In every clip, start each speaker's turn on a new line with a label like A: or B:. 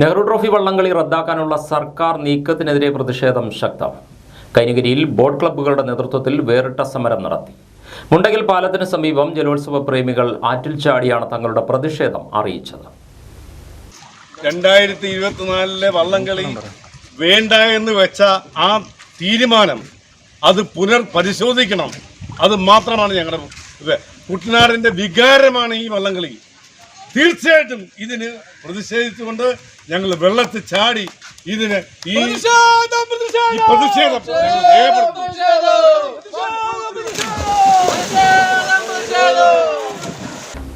A: Nehru trophy വള്ളംകളി റദ്ദാക്കാനുള്ള സർക്കാർ നീക്കത്തിനെതിരെ പ്രതിഷേധം ശക്തം. കൈനഗിരിയിൽ ബോട്ട് ക്ലബ്ബുകളുടെ നേതൃത്വത്തിൽ വേറിട്ട സമരം നടത്തി. മുണ്ടകൽ പാലത്തിന് സമീപം ജലോത്സവ പ്രേമികൾ ആറ്റിൽ ചാടിയാണ് തങ്ങളുടെ പ്രതിഷേധം അറിയിച്ചത്.
B: രണ്ടായിരത്തി ഇരുപത്തിനാലിലെ വള്ളംകളി വേണ്ട എന്ന് വെച്ച ആ തീരുമാനം അത് പുനർപരിശോധിക്കണം അത് മാത്രമാണ് ഞങ്ങളുടെ കുട്ടനാടിന്റെ വികാരമാണ് ഈ വള്ളംകളി തീർച്ചയായിട്ടും ഇതിന് പ്രതിഷേധിച്ചുകൊണ്ട് ഞങ്ങൾ വെള്ളത്തിൽ ചാടി ഇതിന് ഈ പ്രതിഷേധം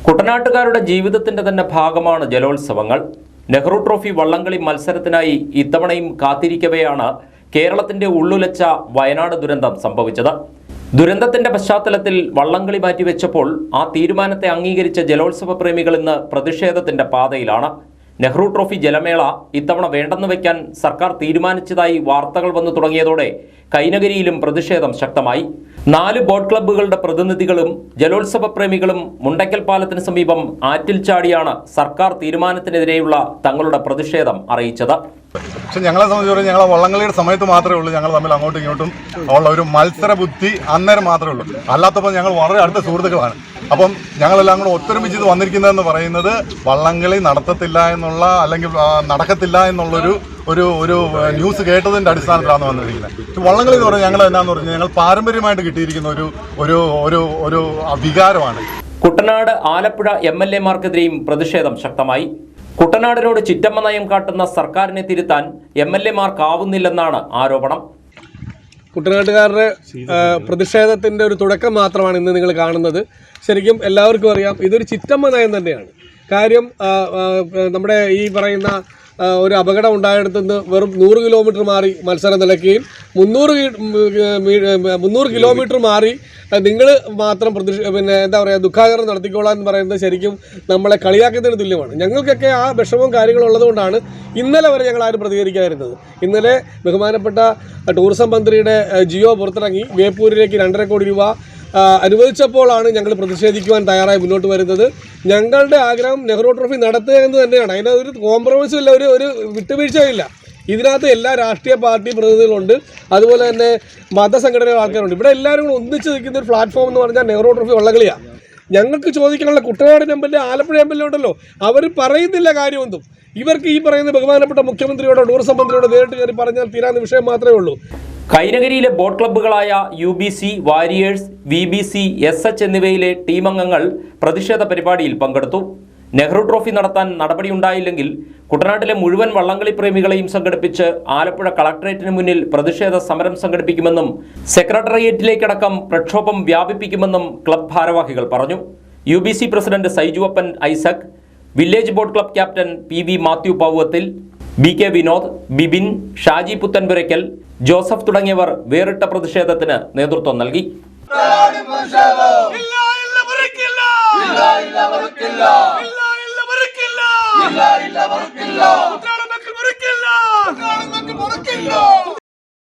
A: കുട്ടനാട്ടുകാരുടെ ജീവിതത്തിന്റെ തന്നെ ഭാഗമാണ് ജലോത്സവങ്ങൾ. നെഹ്റു ട്രോഫി വള്ളംകളി മത്സരത്തിനായി ഇത്തവണയും കാത്തിരിക്കവെയാണ് കേരളത്തിന്റെ ഉള്ളുലച്ച വയനാട് ദുരന്തം സംഭവിച്ചത്. ദുരന്തത്തിന്റെ പശ്ചാത്തലത്തിൽ വള്ളംകളി മാറ്റിവെച്ചപ്പോൾ ആ തീരുമാനത്തെ അംഗീകരിച്ച ജലോത്സവ പ്രേമികൾ ഇന്ന് പ്രതിഷേധത്തിന്റെ പാതയിലാണ്. നെഹ്റു ട്രോഫി ജലമേള ഇത്തവണ വേണ്ടെന്ന് വയ്ക്കാൻ സർക്കാർ തീരുമാനിച്ചതായി വാർത്തകൾ വന്നു തുടങ്ങിയതോടെ കൈനഗരിയിലും പ്രതിഷേധം ശക്തമായി. നാല് ബോട്ട് ക്ലബ്ബുകളുടെ പ്രതിനിധികളും ജലോത്സവ പ്രേമികളും മുണ്ടയ്ക്കൽ പാലത്തിന് സമീപം ആറ്റിൽ ചാടിയാണ് സർക്കാർ തീരുമാനത്തിനെതിരെയുള്ള തങ്ങളുടെ പ്രതിഷേധം അറിയിച്ചത്.
C: പക്ഷെ ഞങ്ങളെ സംബന്ധിച്ചിടത്തോളം ഞങ്ങളെ വള്ളംകളിയുടെ സമയത്ത് മാത്രമേ ഉള്ളൂ. ഞങ്ങൾ തമ്മിൽ അങ്ങോട്ടും ഇങ്ങോട്ടും ഉള്ള ഒരു മത്സര ബുദ്ധി അന്നേരം മാത്രമേ ഉള്ളൂ. അല്ലാത്തപ്പോൾ ഞങ്ങൾ വളരെ അടുത്ത സുഹൃത്തുക്കളാണ്. അപ്പം ഞങ്ങളെല്ലാം കൂടെ ഒത്തൊരുമിച്ച് വന്നിരിക്കുന്നതെന്ന് പറയുന്നത് വള്ളംകളി നടത്തത്തില്ല എന്നുള്ള അല്ലെങ്കിൽ നടക്കത്തില്ല എന്നുള്ളൊരു ഒരു ഒരു ന്യൂസ് കേട്ടതിന്റെ അടിസ്ഥാനത്തിലാണ് വന്നിരിക്കുന്നത്? പക്ഷെ വള്ളംകളി എന്ന് പറഞ്ഞാൽ ഞങ്ങൾ എന്നാന്ന് പറഞ്ഞാൽ ഞങ്ങൾ പാരമ്പര്യമായിട്ട് കിട്ടിയിരിക്കുന്ന ഒരു ഒരു ഒരു ഒരു വികാരമാണ്.
A: കുട്ടനാട് ആലപ്പുഴ എം എൽ എമാർക്കെതിരെയും പ്രതിഷേധം ശക്തമായി. കുട്ടനാടിനോട് ചിറ്റമ്മ നയം കാട്ടുന്ന സർക്കാരിനെ തിരുത്താൻ എം എൽ എമാർക്കാവുന്നില്ലെന്നാണ് ആരോപണം.
D: കുട്ടനാട്ടുകാരുടെ പ്രതിഷേധത്തിന്റെ ഒരു തുടക്കം മാത്രമാണ് ഇന്ന് നിങ്ങൾ കാണുന്നത്. ശരിക്കും എല്ലാവർക്കും അറിയാം ഇതൊരു ചിറ്റമ്മ നയം തന്നെയാണ്. കാര്യം നമ്മുടെ ഈ പറയുന്ന ഒരു അപകടം ഉണ്ടായിടത്തു നിന്ന് വെറും നൂറ് കിലോമീറ്റർ മാറി മത്സരം നിലയ്ക്കുകയും മുന്നൂറ് മുന്നൂറ് കിലോമീറ്റർ മാറി നിങ്ങൾ മാത്രം പ്രതിഷ പിന്നെ എന്താ പറയുക ദുഃഖാകരണം നടത്തിക്കോളാം എന്ന് പറയുന്നത് ശരിക്കും നമ്മളെ കളിയാക്കുന്നതിന് തുല്യമാണ്. ഞങ്ങൾക്കൊക്കെ ആ വിഷമവും കാര്യങ്ങളും ഉള്ളതുകൊണ്ടാണ് ഇന്നലെ വരെ ഞങ്ങൾ ആരും പ്രതികരിക്കാതിരുന്നത്. ഇന്നലെ ബഹുമാനപ്പെട്ട ടൂറിസം മന്ത്രിയുടെ ജിയോ പുറത്തിറങ്ങി ബേപ്പൂരിലേക്ക് രണ്ടര കോടി രൂപ അനുവദിച്ചപ്പോഴാണ് ഞങ്ങൾ പ്രതിഷേധിക്കുവാൻ തയ്യാറായി മുന്നോട്ട് വരുന്നത്. ഞങ്ങളുടെ ആഗ്രഹം നെഹ്റു ട്രോഫി നടത്തുക എന്ന് തന്നെയാണ്. അതിന് ഒരു കോംപ്രമൈസും ഇല്ല ഒരു ഒരു വിട്ടുവീഴ്ചയില്ല ഇതിനകത്ത് എല്ലാ രാഷ്ട്രീയ പാർട്ടി പ്രതിനിധികളുണ്ട്. അതുപോലെ തന്നെ മതസംഘടനകൾ ആൾക്കാരുണ്ട്. ഇവിടെ എല്ലാവരും കൂടെ ഒന്നിച്ച് നിൽക്കുന്ന ഒരു പ്ലാറ്റ്ഫോം എന്ന് പറഞ്ഞാൽ നെഹ്റു ട്രോഫി വള്ളകളിയാണ് ഞങ്ങൾക്ക് ചോദിക്കാനുള്ള Kuttanad M L A Alappuzha M L A ഉണ്ടല്ലോ. അവർ പറയുന്നില്ല കാര്യമൊന്നും. ഇവർക്ക് ഈ പറയുന്ന ബഹുമാനപ്പെട്ട മുഖ്യമന്ത്രിയോടോ ടൂറിസം മന്ത്രിയോടോ നേരിട്ട് കയറി പറഞ്ഞാൽ തീരാൻ വിഷയം മാത്രമേ ഉള്ളൂ.
A: കൈനഗരിയിലെ boat ക്ലബ്ബുകളായ U B C Warriors V B C S H എന്നിവയിലെ ടീമംഗങ്ങൾ പ്രതിഷേധ പരിപാടിയിൽ പങ്കെടുത്തു. നെഹ്റു ട്രോഫി നടത്താൻ നടപടിയുണ്ടായില്ലെങ്കിൽ കുട്ടനാട്ടിലെ മുഴുവൻ വള്ളംകളി പ്രേമികളെയും സംഘടിപ്പിച്ച് ആലപ്പുഴ കളക്ടറേറ്റിന് മുന്നിൽ പ്രതിഷേധ സമരം സംഘടിപ്പിക്കുമെന്നും സെക്രട്ടേറിയറ്റിലേക്കടക്കം പ്രക്ഷോഭം വ്യാപിപ്പിക്കുമെന്നും ക്ലബ് ഭാരവാഹികൾ പറഞ്ഞു. U B C president Saijuvappan Isaac village boat club captain P V Mathew Pouvathil B K Vinod Bibin Shaji Puthenpurakkal Joseph തുടങ്ങിയവർ വേറിട്ട പ്രതിഷേധത്തിന് നേതൃത്വം നൽകി.
E: ഇല്ല